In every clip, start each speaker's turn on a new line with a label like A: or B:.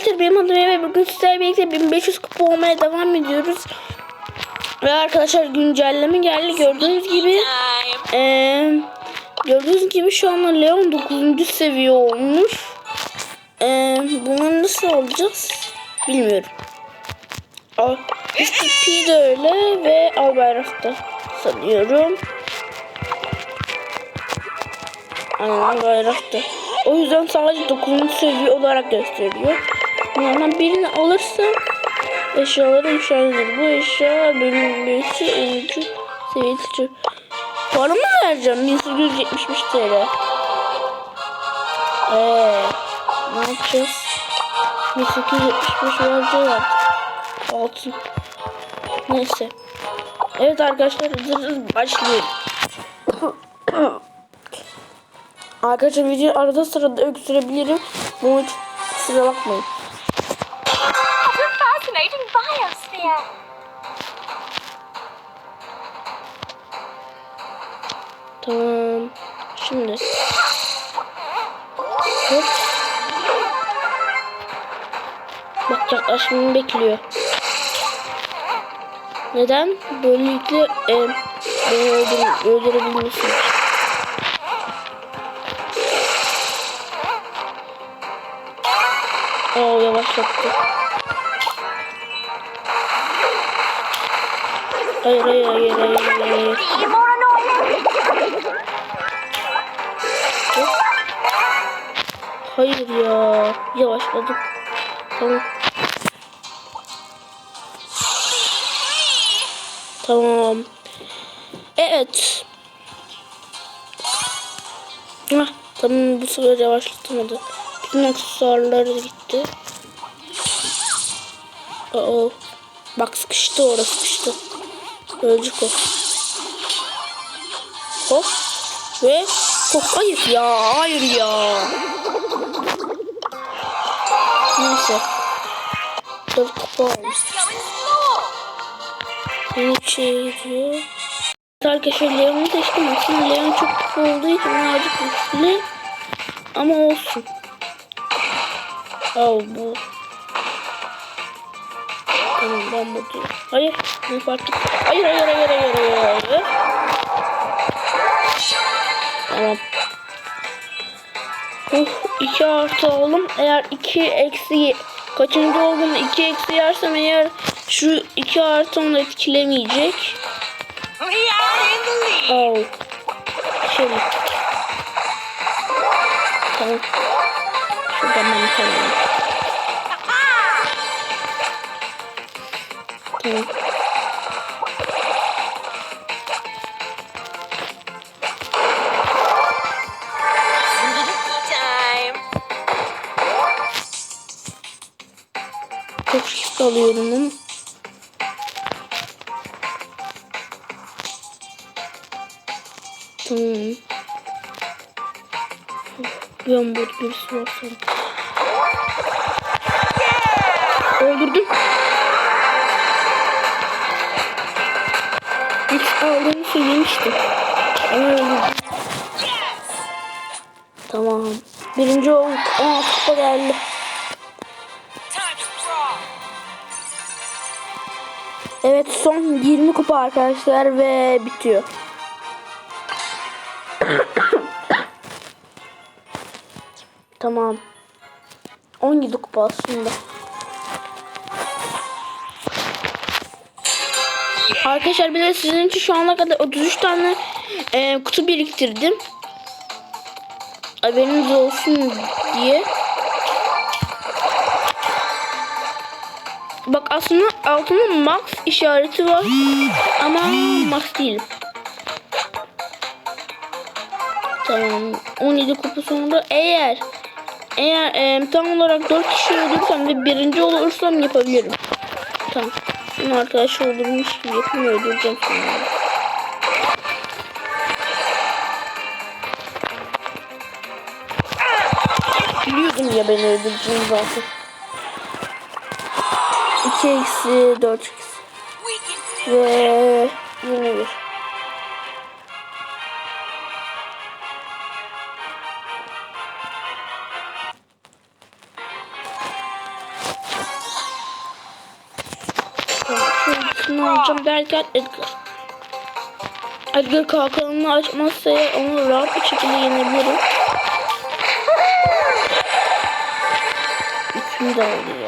A: Arkadaşlar benim adım Eve bugün sizlerle birlikte 1500 kupa olmaya devam ediyoruz. Ve arkadaşlar güncelleme geldi gördüğünüz gibi. Eee gördüğünüz gibi şu anda Leon 9. seviye olmuş. Eee bunu nasıl alacağız bilmiyorum. Al, Mr. P de öyle ve Al Bayrak'ta sanıyorum. Aynen bayrakta. O yüzden sadece 9. seviye olarak gösteriyor. Bunlardan birini alırsam eşyaları yükselir. Bu eşya benim birisi 10. seviye tutuyor. Para mı vereceğim? 1875 TL. Eee ne yapacağız? 1875 vereceğiz artık. Altın. Neyse. Evet arkadaşlar hazırız başlayalım. Arkadaşlar video arada sırada öksürebilirim. Bunu hiç kusura bakmayın. Tamam. Şimdi. Hop. Bak yaklaşmamı bekliyor. Neden? Böylelikle e, beni öldür öldürebilmesi için. Oo yavaşlattı. Hayır hayır hayır hayır hayır.
B: Be
A: Hayır ya. Yavaşladım. Tamam. Tamam. Evet. Hah, tamam bu sefer yavaşlatamadı. Bütün aksesuarlar gitti. Aa, bak sıkıştı orası sıkıştı. Ölecek o. Hop. Ve hop hayır ya hayır ya. Neyse. Dört kupa olmuş.
B: Going slow.
A: Yeni şey diyor. Arkadaşlar Leon'u seçtim. Aslında Leon çok güçlü olduğu için birazcık güçlü. Ama olsun. Al bu. Tamam ben bu diyor. Hayır. Fark etti? Hayır hayır hayır hayır hayır hayır. Tamam. Uh, 2 artı aldım. Eğer 2 eksi kaçıncı olduğunu 2 eksi yersem eğer şu 2 artı onu etkilemeyecek. Al. Şöyle. Tamam. Şuradan ben tamam. Tamam. Alıyorum ama. Tamam. Bir an burada birisi var sanki. Öldürdüm. Hiç aldığını söylemiştim. Ama öldürdüm. Tamam. Birinci olduk. Aa kupa geldi. Evet son 20 kupa arkadaşlar ve bitiyor. tamam. 17 kupa aslında. Arkadaşlar de sizin için şu ana kadar 33 tane e, kutu biriktirdim. Haberiniz olsun diye. Bak aslında altında max işareti var ama max değil. Tamam 17 kupa sonra eğer eğer e, tam olarak 4 kişi öldürsem ve birinci olursam yapabilirim. Tamam. Şimdi arkadaş öldürmüş gibi yapayım öldüreceğim sonra. Biliyordum ya beni öldüreceğini zaten.
B: 2x, 4x
A: ve 21. Ne alacağım derken Edgar. Edgar kalkanını açmazsa onu rahat bir şekilde yenebilirim. Üçünü de alıyor.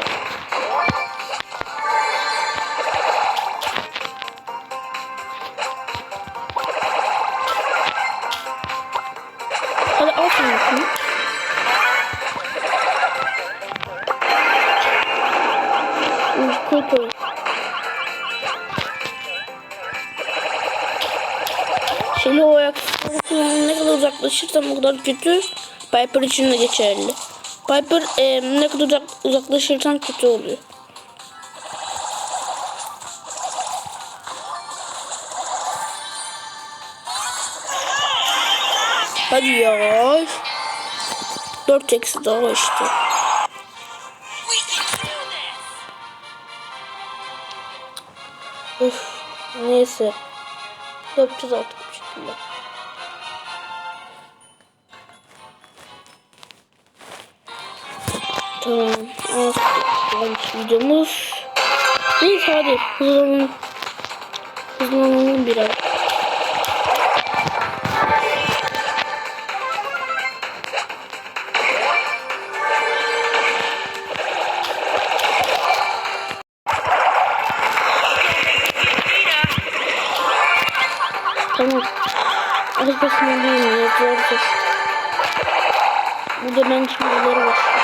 A: Uzaklaşırsam o kadar kötü. Piper için de geçerli. Piper e, ne kadar uzak, uzaklaşırsan kötü oluyor. Hadi ya. 4 eksi daha işte. Üf, neyse. Yapacağız artık bir şekilde. Tamam. Artık videomuz. Neyse hadi hızlanalım. Hızlanalım biraz. Tamam. Arkasından değil mi? Burada ben kimleri var.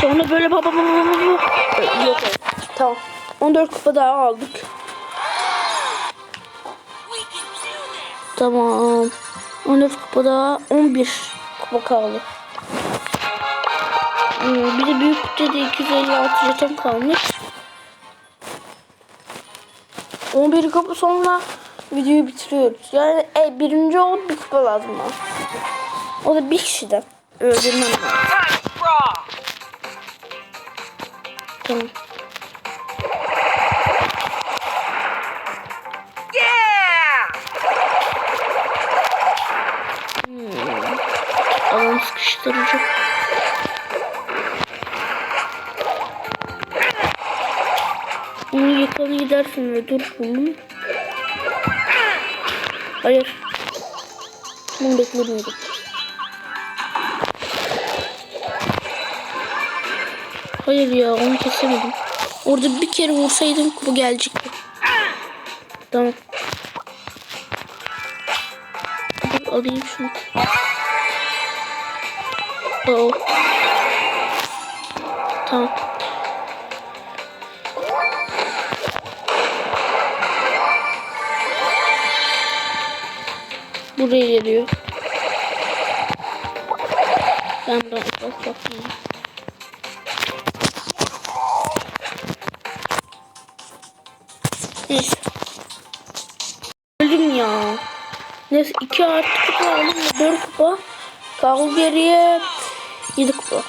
A: Sonra böyle baba baba baba baba. Yok. Tamam. 14 kupa daha aldık. Tamam. 14 kupa daha 11 kupa kaldı. Hmm, bir de büyük kutuda 256 jeton kalmış. 11 kupa sonra videoyu bitiriyoruz. Yani e, birinci olup bir kupa lazım bana. O da bir kişiden. Öldürmem lazım. Tamam.
B: Yeah.
A: Adam sıkıştırıcı. Gidersin ve dur bunu. Hayır. Bunu beklemiyordum. Hayır ya onu kesemedim. Orada bir kere vursaydım bu gelecekti. Tamam. Dur, alayım şunu. Oo. Tamam. Buraya geliyor. Ben de bak bakayım. Neyse. Öldüm ya. Neyse 2 artı kupa aldım ve 4 kupa. Kaldı geriye 7 kupa.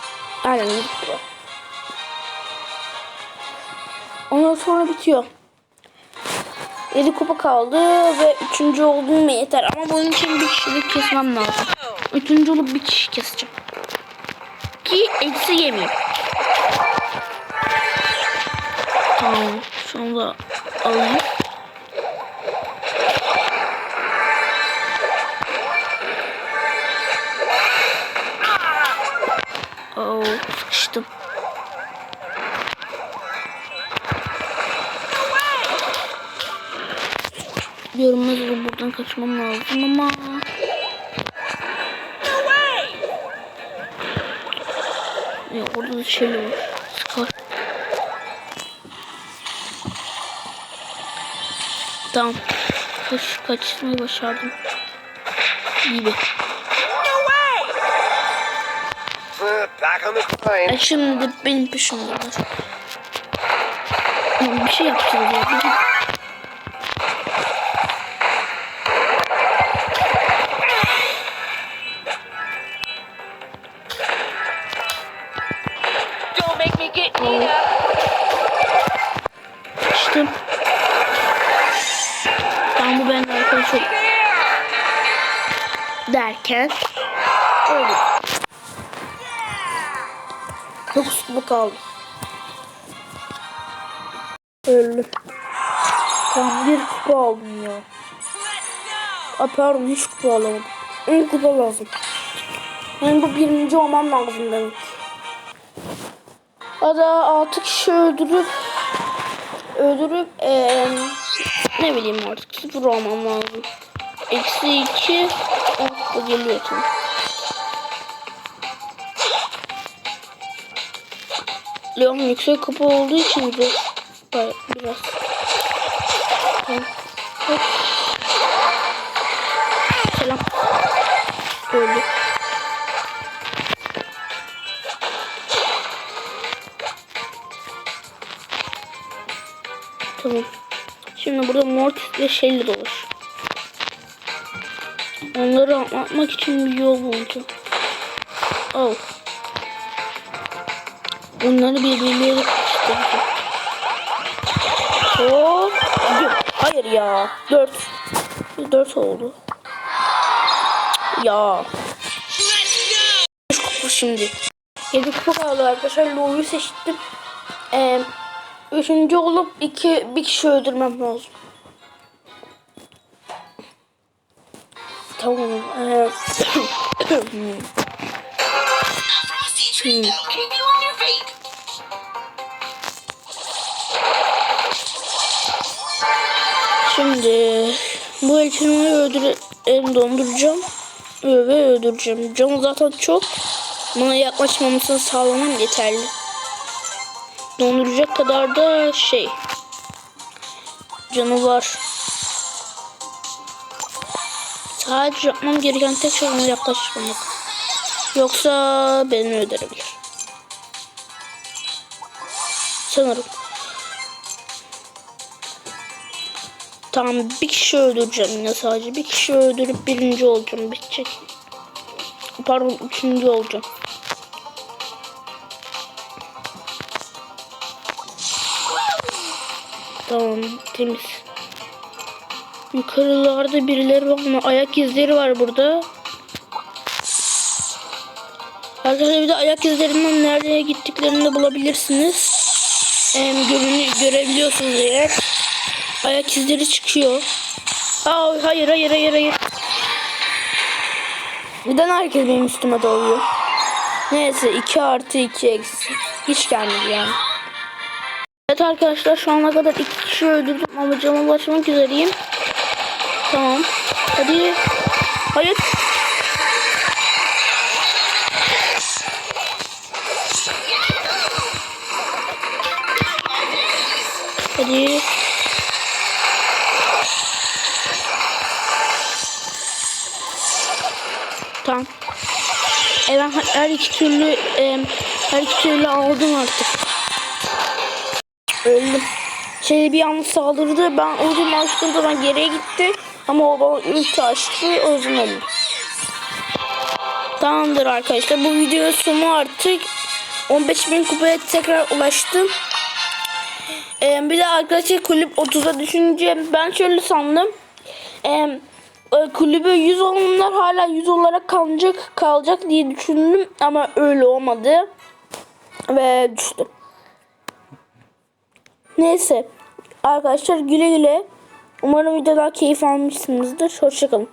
A: Aynen 7 kupa. Ondan sonra bitiyor. 7 kupa kaldı ve 3. olduğum yeter. Ama bunun için bir kişilik kesmem lazım. 3. olup bir kişi keseceğim. Ki eksi yemeyeyim. Tamam. Şunu da alayım. Görünmez olup buradan kaçmam lazım ama... Ya orada da şey var. Scar. Tamam. Kaç, kaçmayı başardım. İyi
C: grind.
A: E şimdi benim peşimdeler. Bir şey yapacağız ya. Tamam bu benimle arkadaş ol. Derken Öldü. 9 kupa kaldı. Öldü. Tamam bir kupa aldım ya. Pardon hiç kupa alamadım. 10 kupa lazım. Yani bu birinci olmam lazım demek. Ada 6 kişi öldürüp öldürüp eee ne bileyim artık sıfır olmam lazım. Eksi 2 oh, bu geliyor şimdi. Leon yüksek kapı olduğu için Biraz. Tamam. Hop. Selam. Öldü. Tamam. Şimdi burada Mortis ve Shelly. Onları anlatmak için bir yol bulacağım. Oh. Birbirleriyle karıştıracağım. Hop. Yok, Hayır ya. Dört. Dört oldu. Ya. Kupa şimdi. Yedi kupa kaldı arkadaşlar. Lo'yu seçtim. Ee, üçüncü olup iki, bir kişi öldürmem lazım. Tamam. Şimdi bu elçini öldür em, donduracağım ve öldüreceğim. Canı zaten çok. Bana yaklaşmamasını sağlamam yeterli. Donduracak kadar da şey canı var. Sadece yapmam gereken tek şey ona yaklaşmamak. Yoksa beni öldürebilir. Sanırım. Tamam bir kişi öldüreceğim yine sadece. Bir kişi öldürüp birinci olacağım. Bitecek. Pardon üçüncü olacağım. Tamam temiz. Yukarılarda birileri var ama ayak izleri var burada. Arkadaşlar bir de ayak izlerinden nereye gittiklerini de bulabilirsiniz. Em, görünü, görebiliyorsunuz eğer. Ayak izleri çıkıyor. Aa, hayır hayır hayır hayır. Neden herkes benim üstüme dalıyor? Neyse 2 artı 2 eksi. Hiç gelmedi yani. Evet arkadaşlar şu ana kadar iki kişi öldürdüm ama cama ulaşmak üzereyim. Tamam. Hadi. Hayır. Hadi. Tamam. E ben her iki türlü e, her iki türlü aldım artık. Öldüm. Şey bir yanlış saldırdı. Ben açtığım zaman geriye gitti. Ama o bana ulti açtı. O yüzden öldüm. Tamamdır arkadaşlar. Bu videonun sonu artık 15.000 kupaya tekrar ulaştım. Ee, bir de arkadaşlar kulüp 30'a düşünce ben şöyle sandım. Ee, kulübü 100 olanlar hala 100 olarak kalacak kalacak diye düşündüm ama öyle olmadı ve düştüm. Neyse arkadaşlar güle güle. Umarım videodan keyif almışsınızdır. Hoşçakalın.